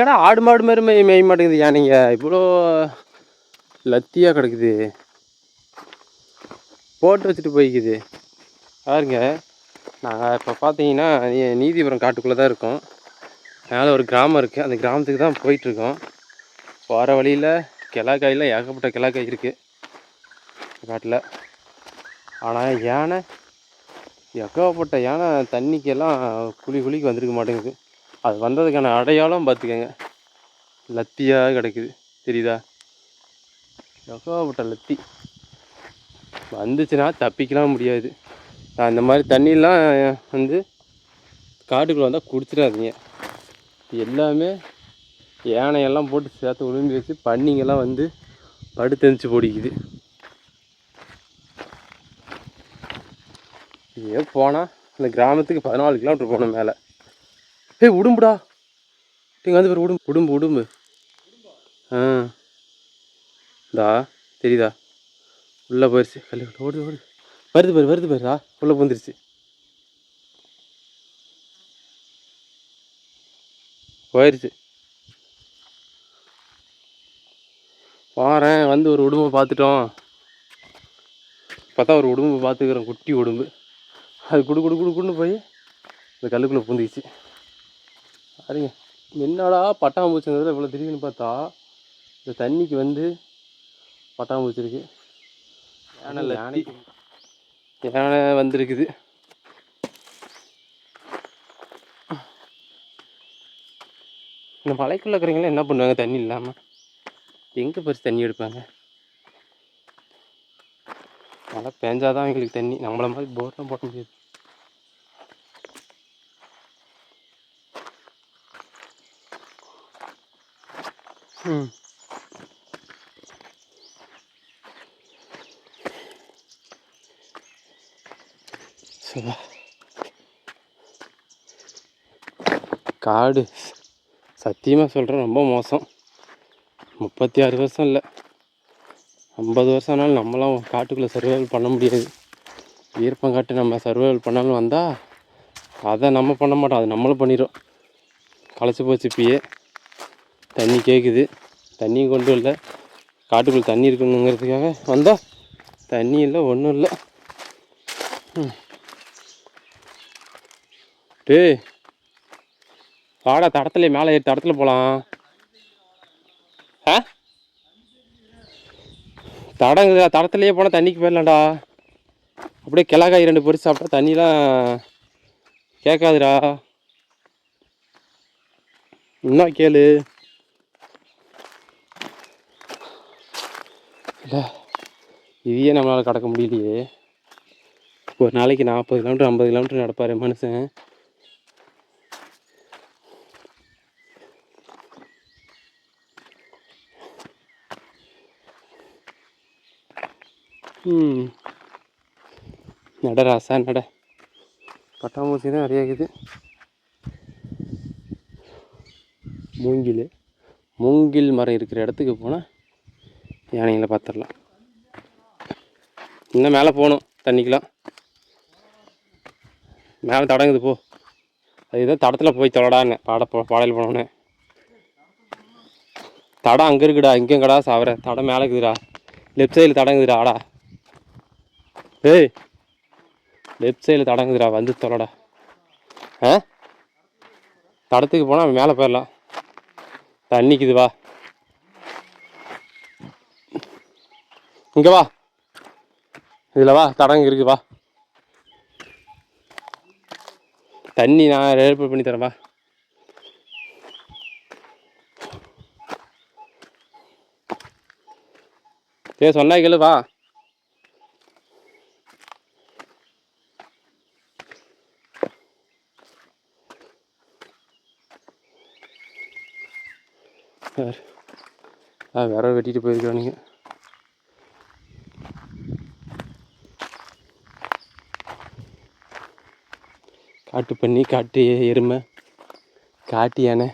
ஏடா ஆடு மாடு மாதிரி மேய் மேய மாட்டேங்குது யானைங்க இவ்வளோ லத்தியாக கிடக்குது. போட்டு வச்சுட்டு போய்க்குது. பாருங்க நாங்கள் இப்போ பார்த்தீங்கன்னா நீதிபுரம் காட்டுக்குள்ளே தான் இருக்கோம். மேலே ஒரு கிராமம் இருக்குது அந்த கிராமத்துக்கு தான் போயிட்டுருக்கோம். போகிற வழியில் கிளாக்காயில் ஏகப்பட்ட கிளாக்காய் இருக்குது காட்டில். ஆனால் யானை ஏகப்பட்ட யானை தண்ணிக்கெல்லாம் குழி குழிக்கு வந்திருக்க மாட்டேங்குது. அது வந்ததுக்கான அடையாளம் பார்த்துக்கங்க. லத்தியாக கிடக்குது. தெரியுதா? ஏகப்பட்ட லத்தி. வந்துச்சுன்னா தப்பிக்கலாம் முடியாது. நான் இந்த மாதிரி தண்ணியெலாம் வந்து காட்டுக்குள்ளே வந்தால் குடிச்சிடாதீங்க. எல்லாமே யானையெல்லாம் போட்டு சேர்த்து விழுந்து வச்சு பன்னிங்கெல்லாம் வந்து படுத்தெரிச்சு பிடிக்குது. ஏன் போனால் இந்த கிராமத்துக்கு பதினாலு கிலோமீட்டர் போகணும் மேலே. ஏய் உடும்புடா. நீங்கள் வந்து பேர் உடும்பு. உடும்பு உடும்பு. ஆ. இந்தா தெரியுதா? உள்ளே போயிடுச்சு கல்லு ஓடு ஓடு வருது பாரு வருது பாருடா உள்ளே போந்துருச்சு. போயிடுச்சு வாரேன். வந்து ஒரு உடும்பை பார்த்துட்டோம். பார்த்தா ஒரு உடும்பு பார்த்துக்கிறோம் குட்டி உடும்பு. அது குடு குடு குடு குடுன்னு போய் இந்த கல்லுக்குள்ளே பூந்துக்கிச்சு பாருங்க. என்னடா பட்டாம்பூச்சிங்கிறதுல இவ்வளோ திடீர்னு பார்த்தா இந்த தண்ணிக்கு வந்து பட்டாம்பூச்சி இருக்கு. யானை யானை யானை வந்திருக்குது. இந்த மலைக்குள்ள இருக்கிறவங்களாம் என்ன பண்ணுவாங்க? தண்ணி இல்லாமல் எங்கே பறிச்சு தண்ணி எடுப்பாங்க? மழை பேஞ்சாதான் எங்களுக்கு தண்ணி. நம்மள மாதிரி போர்லாம் போட முடியாது. ம். சுபா காடு. சத்தியமாக சொல்கிறேன் ரொம்ப மோசம். முப்பத்தி ஆறு வருஷம் இல்லை. ஐம்பது வருஷம் ஆனாலும் நம்மளாம் காட்டுக்குள்ளே சர்வைவல் பண்ண முடியாது. ஈர்ப்பங்காட்டு நம்ம சர்வைவல் பண்ணாலும் வந்தால் அதை நம்ம பண்ண மாட்டோம் அது நம்மளும் பண்ணிடும் களைச்சி போச்சு இப்பயே. தண்ணி கேட்குது தண்ணியும் கொண்டு இல்லை காட்டுக்குள்ளே தண்ணி இருக்கணுங்கிறதுக்காக வந்தால் தண்ணி இல்லை ஒன்றும் இல்லை. டே டேய் வாடா தடத்துல மேலே ஏறி தடத்தில் போகலாம் ஆ? தடங்குதா தடத்துலேயே போனால் தண்ணிக்கு போயிடலாம்டா. அப்படியே கிழக்காய் ரெண்டு பொரிச்சு சாப்பிட்டா தண்ணிலாம் கேட்காதுடா. என்ன கேளு. இல்லை இதையே நம்மளால் கடக்க முடியலையே. ஒரு நாளைக்கு நாற்பது கிலோமீட்டர் ஐம்பது கிலோமீட்டர் நடப்பார் மனுஷன். ம். நட ராசா நட. பட்டாம்பூச்சி தான் நிறைய இருக்குது மூங்கில். மூங்கில் மரம் இருக்கிற இடத்துக்கு போனால் யானைகளை பார்த்துடலாம் இன்னும் மேலே போகணும் தண்ணிக்கெலாம் மேலே தடங்குது போ. அதுதான் தடத்தில் போய் தொடடான்னு பாட போ பாடையில் போனோன்னு. தடம் அங்கே இருக்குடா இங்கேங்கடா சாவர தடம் மேலே இருக்குதுடா. லெஃப்ட் சைடில் தடங்குதுடா ஆடா ஏய் லெஃப்ட் சைடில் தடங்குதுடா வந்து தொலைடா. ஆ? தடத்துக்கு போனால் மேலே போயிடலாம் தண்ணிக்குது வா. இங்கே வா. இதில் வா தடங்கு இருக்கு வா. தண்ணி நான் ஏற்பாடு பண்ணி தரேன் வா. சரி சொன்னா கேளு வா. வேற வெட்டிட்டு போயிருக்கிறானுங்க காட்டு பண்ணி காட்டு எருமை காட்டு யானை.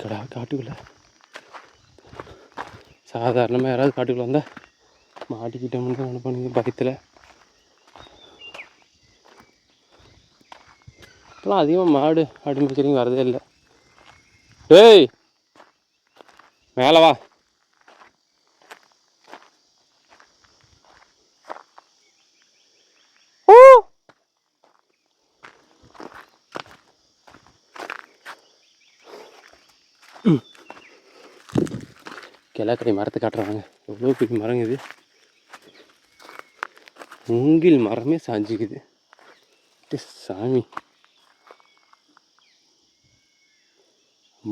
கடா காட்டுக்குள்ள. சாதாரணமாக யாராவது காட்டுக்குள்ள வந்தால் மாட்டிக்கிட்டோம்னு தான் பண்ணுங்க இப்போலாம் அதிகமாக மாடு ஆடு மேய்ச்சலிங்க வரதே இல்லை. ஏய் மேலே வா. கிழக்கரை மரத்தை காட்டுறாங்க. எவ்வளோ பெரிய மரங்க இது? மூங்கில் மரமே சாஞ்சிக்குது. சாமி.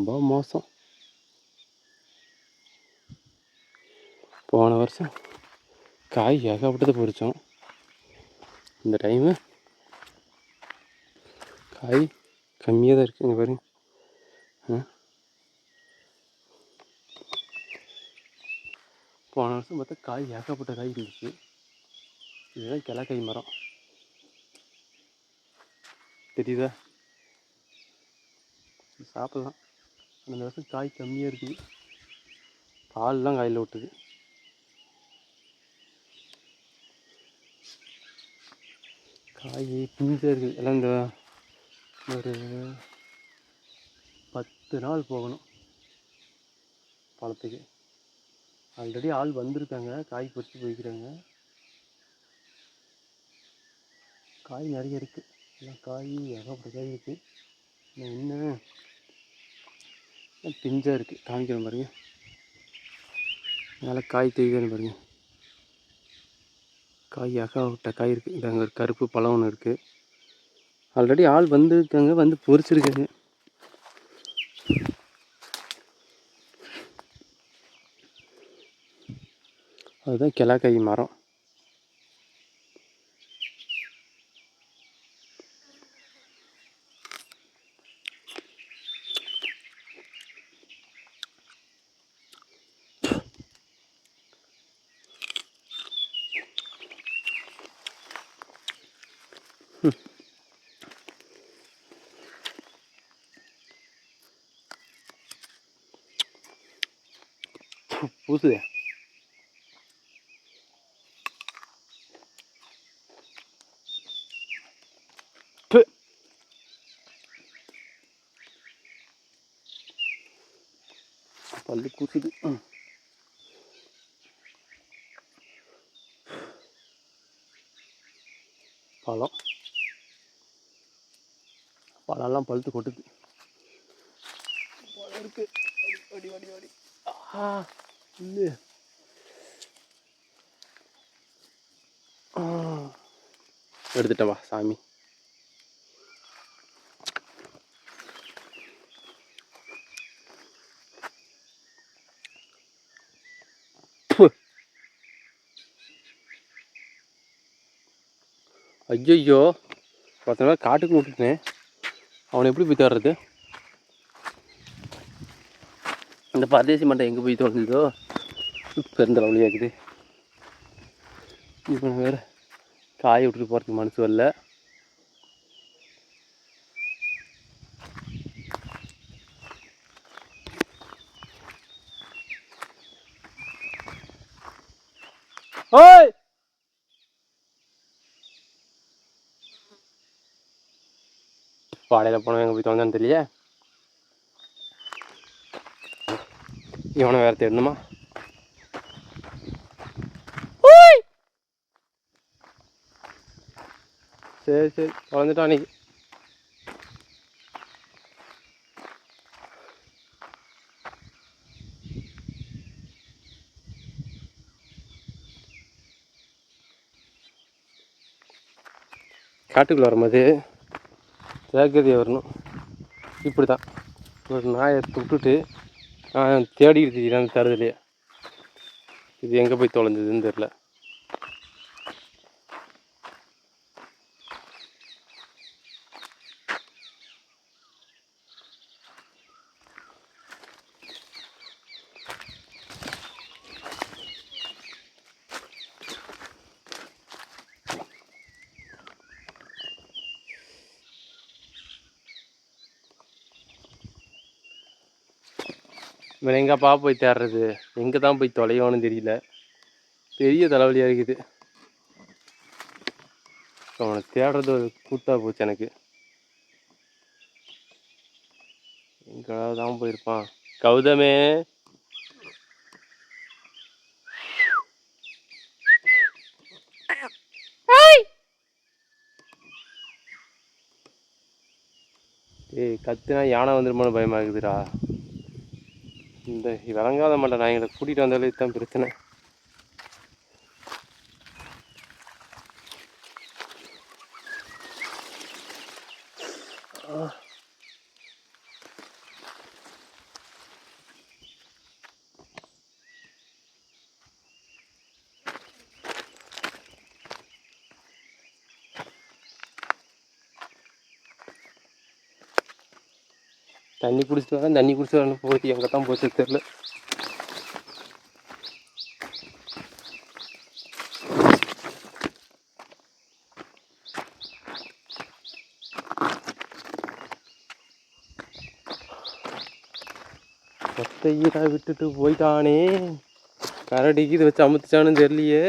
ரொம்ப மோசம். போன வருஷம் காய் ஏகப்பட்டதை பொறிச்சோம் இந்த டைமு காய் கம்மியாக தான் இருக்குது பாருங்க போன வருஷம் பார்த்தா காய் ஏகப்பட்ட காய் இருந்துச்சு. இதுதான் கிழக்காய் மரம். தெரியுதா? சாப்பிடலாம். அந்த வருஷம் காய் கம்மியாக இருக்குது. பால்லாம் காயில் விட்டுது காய் பிஞ்சாக இருக்குது. எல்லாம் இந்த ஒரு பத்து நாள் போகணும் பழத்துக்கு. ஆல்ரெடி ஆள் வந்திருக்காங்க. காய் பறித்து போய்க்கிறாங்க. காய் நிறைய இருக்குது எல்லாம் காய் ஏகப்பட்ட காய் இருக்குது என்ன? பிஞ்சாக இருக்குது காமிக்கிறேன் பாருங்க. மேலே காய் தெரியுதுன்னு பாருங்க. காய் அகாவிட்ட காய் இருக்குது இது அங்கே ஒரு கருப்பு பழம் ஒன்று இருக்குது ஆல்ரெடி ஆள் வந்திருக்காங்க வந்து பொறிச்சிருக்காங்க அதுதான் கிளாக்காய் மரம். பல்லு கூசுது. பழம் பழம்லாம் பழுத்து கொட்டுது பழம் இருக்கு அடி அடி அடி ஆ இல்லை எடுத்துட்டேன் வா சாமி ஐயோ ஒருத்தன நாள் காட்டுக்கு விட்டுட்டேன். அவனை எப்படி போய் தேடுறது? இந்த பரதேசி மண்டை எங்கே போய் தோணுதோ பெருந்தளவுலையாக இருக்குது இப்போ வேறு காய விட்டுட்டு போகிறதுக்கு மனசு வரல. ஓய்! வாடையில் போனவன் எங்கே போய் தொலைஞ்சான்னு தெரியல இவனை வேறு தேடணுமா? சரி சரி தொலைஞ்சிட்டான் அன்னைக்கு காட்டுக்குள்ளே வரும்போது ஜாக்கிரதையாக வரணும் இப்படி தான் ஒரு நாயை விட்டுட்டு நான் தேடிக்கிட்டு இருக்கிறேன் அந்த இது எங்கே போய் தொலைஞ்சதுன்னு தெரில இவன் எங்கப்பா போய் தேடுறது? எங்கே தான் போய் தொலையோன்னு தெரியல. பெரிய தலைவலியாக இருக்குது. அவனை தேடுறது ஒரு கூட்டாக போச்சு எனக்கு. எங்கே தான் போயிருப்பான்? கௌதமே. ஏய்! கத்துனா யானை வந்துருமோன்னு பயமா இருக்குதுடா இந்த விளங்காத மாட்டேன் நான் எங்களை கூட்டிகிட்டு வந்தாலே தான் பிரச்சனை. தண்ணி குடிச்சிட்டு வரேன் தண்ணி குடிச்சிட்டு வரேன் போச்சு எங்கே தான் போச்சு தெரில ஈரா விட்டுட்டு போயிட்டானே. கரடிக்கு இது வச்சு அமுத்துச்சானு தெரியலையே.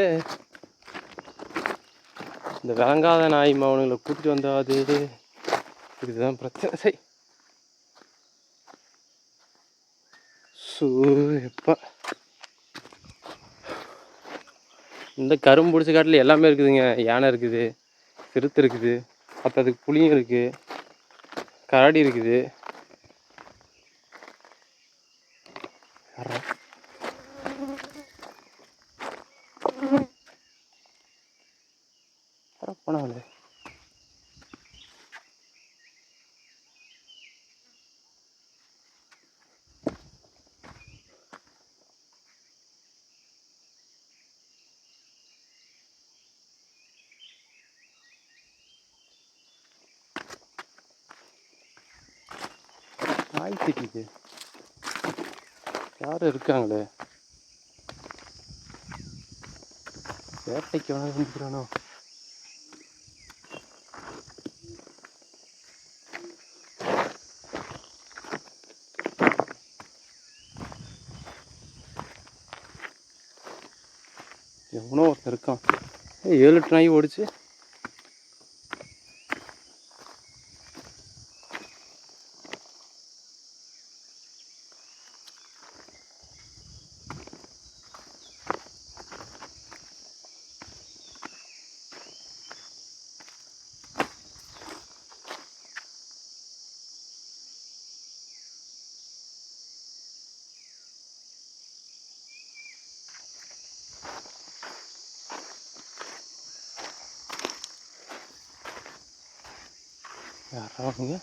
இந்த விளங்காத நாய் அவனுங்களை கூட்டிட்டு வந்தாது இதுதான் பிரச்சனை. சரி. ஸோ எப்போ. இந்த கரும்பு பிடிச்ச காட்டில் எல்லாமே இருக்குதுங்க. யானை இருக்குது சிறுத்தை இருக்குது. பத்ததுக்கு புளியும் இருக்குது கரடி இருக்குது. நாய் சிக்கிது யாரும் இருக்காங்களே? வேட்டைக்கு வேணாலும் வந்துக்கிறானோ எவனோ ஒருத்தர் இருக்கான். ஏய், ஏழு எட்டு நாய் ஓடிச்சு. யாரா அவங்க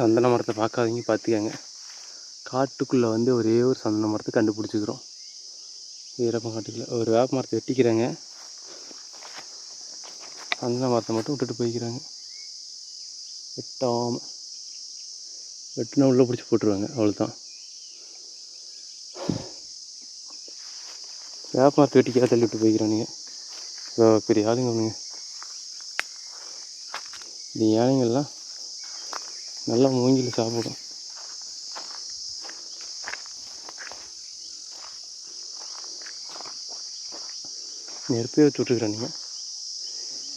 சந்தன மரத்தை பார்க்காதீங்க பார்த்துக்கங்க. காட்டுக்குள்ளே வந்து ஒரே ஒரு சந்தன மரத்தை கண்டுபிடிச்சிக்கிறோம். வீரப்பன் காட்டுக்குள்ளே ஒரு வேப்ப மரத்தை வெட்டிக்கிறாங்க. சந்தன மரத்தை மட்டும் விட்டுட்டு போய்க்கிறாங்க. வெட்டாமல் வெட்டினா உள்ளே பிடிச்சி போட்டுருவாங்க அவ்வளோதான் வேப்ப மரத்தை வெட்டிக்காக தள்ளி விட்டு போய்க்கிறானுங்க. பெரிய ஆளுங்க அவனுங்க இந்த யானைங்கள்லாம் நல்லா மூங்கில் சாப்பிடும். நெருப்பே வச்சு நீங்கள்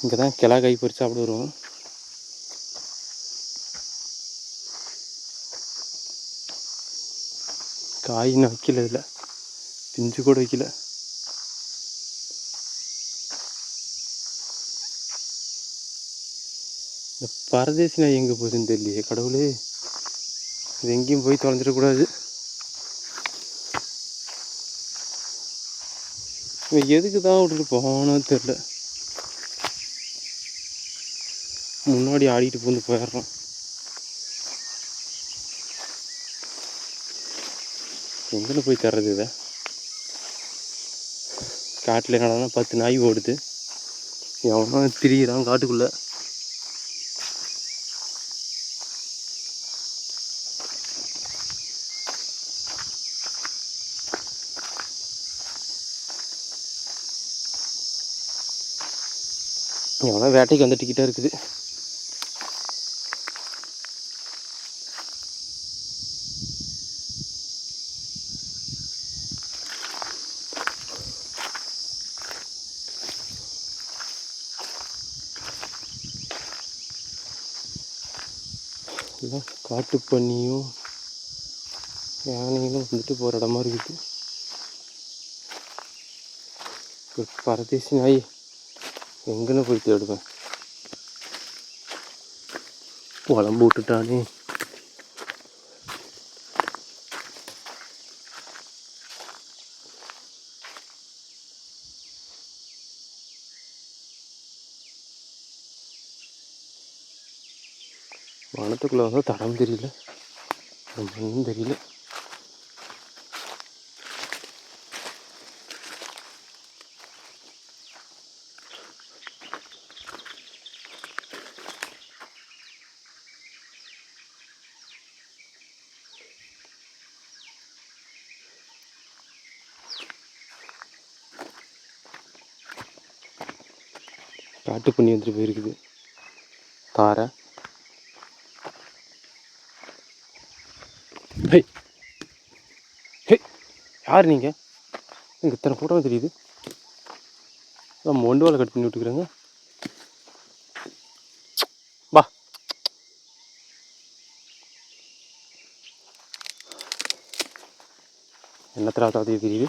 இங்கே தான் கிளா கை பறித்து சாப்பிட வருவோம். காய் இன்னும் வைக்கல இதில். பிஞ்சு கூட வைக்கல. இந்த பரதேசி நாய் எங்கே போகுதுன்னு தெரியலையே கடவுளே. இது எங்கேயும் போய் தொலைஞ்சிடக்கூடாது. இவன் எதுக்கு தான் விட்டுட்டு போகணும்னு தெரில முன்னாடி ஆடிட்டு பூந்து போயிடுறோம் எங்கே போய் தர்றது இதை? காட்டில் என்னடா பத்து நாய் ஓடுது. எவனோ திரியிறான் காட்டுக்குள்ளே. எவ்வளோ வேட்டைக்கு வந்துட்டுக்கிட்டே இருக்குது. எல்லாம் காட்டு பண்ணியும் யானைகளும் வந்துட்டு போகிற இடமா இருக்குது. பரதேசி நாய். எங்கன்னு போய் தேடுவேன் உடம்பு விட்டுட்டானே வனத்துக்குள்ள வந்து தடம் தெரியல ஒன்றும் தெரியல காட்டு பண்ணி வந்துட்டு போயிருக்குது. தாரை. ஹே. ஹே. யார் நீங்கள் எங்கள் இத்தனை ஃபோட்டோ தெரியுது? நான் மொண்டு வேலை கட் பண்ணி விட்டுக்கிறேங்க. வா. என்னத்தில் தெரியுது?